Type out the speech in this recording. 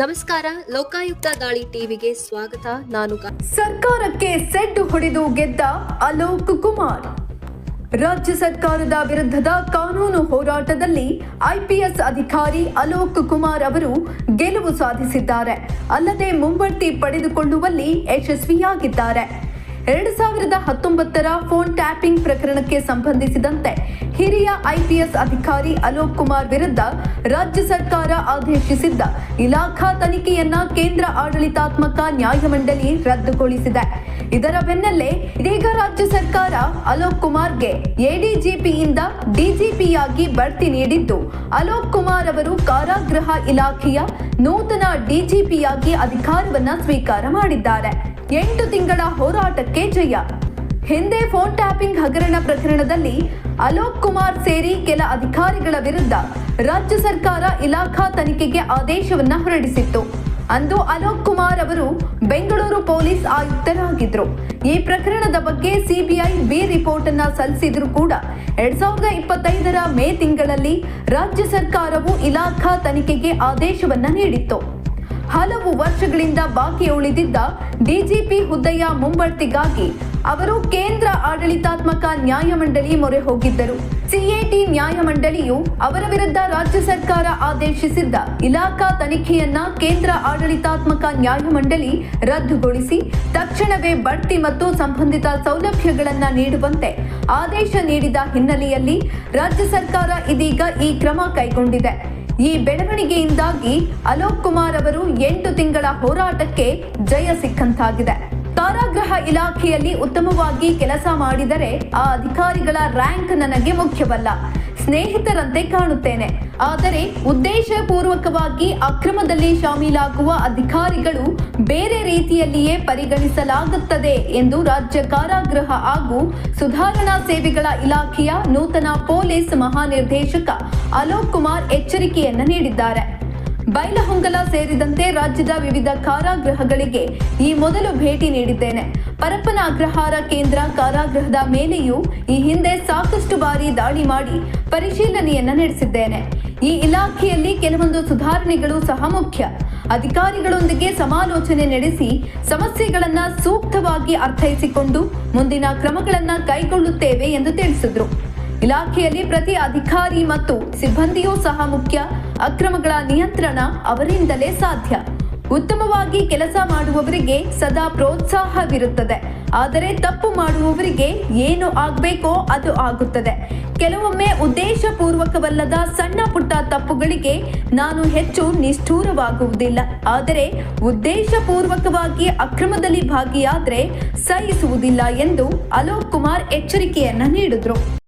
ನಮಸ್ಕಾರ, ಲೋಕಾಯುಕ್ತ ದಾಳಿ ಟಿವಿಗೆ ಸ್ವಾಗತ. ನಾನು ಸರ್ಕಾರಕ್ಕೆ ಸೆಡ್ಡು ಹೊಡೆದು ಗೆದ್ದ ಅಲೋಕ್ ಕುಮಾರ್. ರಾಜ್ಯ ಸರ್ಕಾರದ ವಿರುದ್ಧದ ಕಾನೂನು ಹೋರಾಟದಲ್ಲಿ ಐಪಿಎಸ್ ಅಧಿಕಾರಿ ಅಲೋಕ್ ಕುಮಾರ್ ಅವರು ಗೆಲುವು ಸಾಧಿಸಿದ್ದಾರೆ. ಅಲ್ಲದೆ ಮುಂಬಡ್ತಿ ಪಡೆದುಕೊಳ್ಳುವಲ್ಲಿ ಯಶಸ್ವಿಯಾಗಿದ್ದಾರೆ. ಎರಡು ಸಾವಿರದ ಹತ್ತೊಂಬತ್ತರ ಫೋನ್ ಟ್ಯಾಪಿಂಗ್ ಪ್ರಕರಣಕ್ಕೆ ಸಂಬಂಧಿಸಿದಂತೆ ಹಿರಿಯ ಐಪಿಎಸ್ ಅಧಿಕಾರಿ ಅಲೋಕ್ ಕುಮಾರ್ ವಿರುದ್ಧ ರಾಜ್ಯ ಸರ್ಕಾರ ಆದೇಶಿಸಿದ್ದ ಇಲಾಖಾ ತನಿಖೆಯನ್ನ ಕೇಂದ್ರ ಆಡಳಿತಾತ್ಮಕ ನ್ಯಾಯಮಂಡಳಿ ರದ್ದುಗೊಳಿಸಿದೆ. ಇದರ ಬೆನ್ನಲ್ಲೇ ಇದೀಗ ರಾಜ್ಯ ಸರ್ಕಾರ ಅಲೋಕ್ ಕುಮಾರ್ಗೆ ಎಡಿಜಿಪಿಯಿಂದ ಡಿಜಿಪಿಯಾಗಿ ಬಡ್ತಿ ನೀಡಿದ್ದು. ಅಲೋಕ್ ಕುಮಾರ್ ಅವರು ಕಾರಾಗೃಹ ಇಲಾಖೆಯ ನೂತನ ಡಿಜಿಪಿಯಾಗಿ ಅಧಿಕಾರವನ್ನ ಸ್ವೀಕಾರ ಮಾಡಿದ್ದಾರೆ. ಎಂಟು ತಿಂಗಳ ಹೋರಾಟಕ್ಕೆ ಜಯ. ಹಿಂದೆ ಫೋನ್ ಟ್ಯಾಪಿಂಗ್ ಹಗರಣ ಪ್ರಕರಣದಲ್ಲಿ ಅಲೋಕ್ ಕುಮಾರ್ ಸೇರಿ ಕೆಲ ಅಧಿಕಾರಿಗಳ ವಿರುದ್ಧ ರಾಜ್ಯ ಸರ್ಕಾರ ಇಲಾಖಾ ತನಿಖೆಗೆ ಆದೇಶವನ್ನ ಹೊರಡಿಸಿತ್ತು. ಅಂದು ಅಲೋಕ್ ಕುಮಾರ್ ಅವರು ಬೆಂಗಳೂರು ಪೊಲೀಸ್ ಆಯುಕ್ತರಾಗಿದ್ರು. ಈ ಪ್ರಕರಣದ ಬಗ್ಗೆ ಸಿಬಿಐ ಬಿ ರಿಪೋರ್ಟ್ ಅನ್ನ ಸಲ್ಲಿಸಿದ್ರು ಕೂಡ ಎರಡ್ ಸಾವಿರದ ಇಪ್ಪತ್ತೈದರ ಮೇ ತಿಂಗಳಲ್ಲಿ ರಾಜ್ಯ ಸರ್ಕಾರವು ಇಲಾಖಾ ತನಿಖೆಗೆ ಆದೇಶವನ್ನ ನೀಡಿತ್ತು. ಹಲವು ವರ್ಷಗಳಿಂದ ಬಾಕಿ ಉಳಿದಿದ್ದ ಡಿಜಿಪಿ ಹುದ್ದೆಯ ಮುಂಬಡ್ತಿಗಾಗಿ ಅವರು ಕೇಂದ್ರ ಆಡಳಿತಾತ್ಮಕ ನ್ಯಾಯಮಂಡಳಿ ಮೊರೆ ಹೋಗಿದ್ದರು. ಸಿಎಟಿ ನ್ಯಾಯಮಂಡಳಿಯು ಅವರ ವಿರುದ್ಧ ರಾಜ್ಯ ಸರ್ಕಾರ ಆದೇಶಿಸಿದ್ದ ಇಲಾಖಾ ತನಿಖೆಯನ್ನ ಕೇಂದ್ರ ಆಡಳಿತಾತ್ಮಕ ನ್ಯಾಯಮಂಡಳಿ ರದ್ದುಗೊಳಿಸಿ, ತಕ್ಷಣವೇ ಬಡ್ತಿ ಮತ್ತು ಸಂಬಂಧಿತ ಸೌಲಭ್ಯಗಳನ್ನು ನೀಡುವಂತೆ ಆದೇಶ ನೀಡಿದ ಹಿನ್ನೆಲೆಯಲ್ಲಿ ರಾಜ್ಯ ಸರ್ಕಾರ ಇದೀಗ ಈ ಕ್ರಮ ಕೈಗೊಂಡಿದೆ. ಈ ಬೆಳವಣಿಗೆಯಿಂದಾಗಿ ಅಲೋಕ್ ಕುಮಾರ್ ಅವರು ಎಂಟು ತಿಂಗಳ ಹೋರಾಟಕ್ಕೆ ಜಯ ಸಿಕ್ಕಂತಾಗಿದೆ. ಕಾರಾಗೃಹ ಇಲಾಖೆಯಲ್ಲಿ ಉತ್ತಮವಾಗಿ ಕೆಲಸ ಮಾಡಿದರೆ ಆ ಅಧಿಕಾರಿಗಳ ರ್ಯಾಂಕ್ ನನಗೆ ಮುಖ್ಯವಲ್ಲ. ಸ್ನೇಹಿತರಂತೆ ಕಾಣುತ್ತೇನೆ. ಆದರೆ ಉದ್ದೇಶಪೂರ್ವಕವಾಗಿ ಅಕ್ರಮದಲ್ಲಿ ಶಾಮೀಲಾಗುವ ಅಧಿಕಾರಿಗಳು ಬೇರೆ ರೀತಿಯಲ್ಲಿಯೇ ಪರಿಗಣಿಸಲಾಗುತ್ತದೆ ಎಂದು ರಾಜ್ಯ ಕಾರಾಗೃಹ ಹಾಗೂ ಸುಧಾರಣಾ ಸೇವೆಗಳ ಇಲಾಖೆಯ ನೂತನ ಪೊಲೀಸ್ ಮಹಾನಿರ್ದೇಶಕ ಅಲೋಕ್ ಕುಮಾರ್ ಎಚ್ಚರಿಕೆಯನ್ನು ನೀಡಿದ್ದಾರೆ. ಬೈಲಹೊಂಗಲ ಸೇರಿದಂತೆ ರಾಜ್ಯದ ವಿವಿಧ ಕಾರಾಗೃಹಗಳಿಗೆ ಈ ಮೊದಲು ಭೇಟಿ ನೀಡಿದ್ದೇನೆ. ಪರಪ್ಪನ ಅಗ್ರಹಾರ ಕೇಂದ್ರ ಕಾರಾಗೃಹದ ಮೇಲೆಯೂ ಈ ಹಿಂದೆ ಸಾಕಷ್ಟು ಬಾರಿ ದಾಳಿ ಮಾಡಿ ಪರಿಶೀಲನೆಯನ್ನ ನಡೆಸಿದ್ದೇನೆ. ಈ ಇಲಾಖೆಯಲ್ಲಿ ಕೆಲವೊಂದು ಸುಧಾರಣೆಗಳು ಸಹ ಮುಖ್ಯ. ಅಧಿಕಾರಿಗಳೊಂದಿಗೆ ಸಮಾಲೋಚನೆ ನಡೆಸಿ ಸಮಸ್ಯೆಗಳನ್ನ ಸೂಕ್ತವಾಗಿ ಅರ್ಥೈಸಿಕೊಂಡು ಮುಂದಿನ ಕ್ರಮಗಳನ್ನ ಕೈಗೊಳ್ಳುತ್ತೇವೆ ಎಂದು ತಿಳಿಸಿದ್ರು. ಇಲಾಖೆಯಲ್ಲಿ ಪ್ರತಿ ಅಧಿಕಾರಿ ಮತ್ತು ಸಿಬ್ಬಂದಿಯೂ ಸಹ ಮುಖ್ಯ. ಅಕ್ರಮಗಳ ನಿಯಂತ್ರಣ ಅವರಿಂದಲೇ ಸಾಧ್ಯ. ಉತ್ತಮವಾಗಿ ಕೆಲಸ ಮಾಡುವವರಿಗೆ ಸದಾ ಪ್ರೋತ್ಸಾಹವಿರುತ್ತದೆ. ಆದರೆ ತಪ್ಪು ಮಾಡುವವರಿಗೆ ಏನು ಆಗಬೇಕೋ ಅದು ಆಗುತ್ತದೆ. ಕೆಲವೊಮ್ಮೆ ಉದ್ದೇಶಪೂರ್ವಕವಲ್ಲದ ಸಣ್ಣ ಪುಟ್ಟ ತಪ್ಪುಗಳಿಗೆ ನಾನು ಹೆಚ್ಚು ನಿಷ್ಠೂರವಾಗುವುದಿಲ್ಲ. ಆದರೆ ಉದ್ದೇಶಪೂರ್ವಕವಾಗಿ ಅಕ್ರಮದಲ್ಲಿ ಭಾಗಿಯಾದರೆ ಸಹಿಸುವುದಿಲ್ಲ ಎಂದು ಅಲೋಕ್ ಕುಮಾರ್ ಎಚ್ಚರಿಕೆಯನ್ನ ನೀಡಿದ್ರು.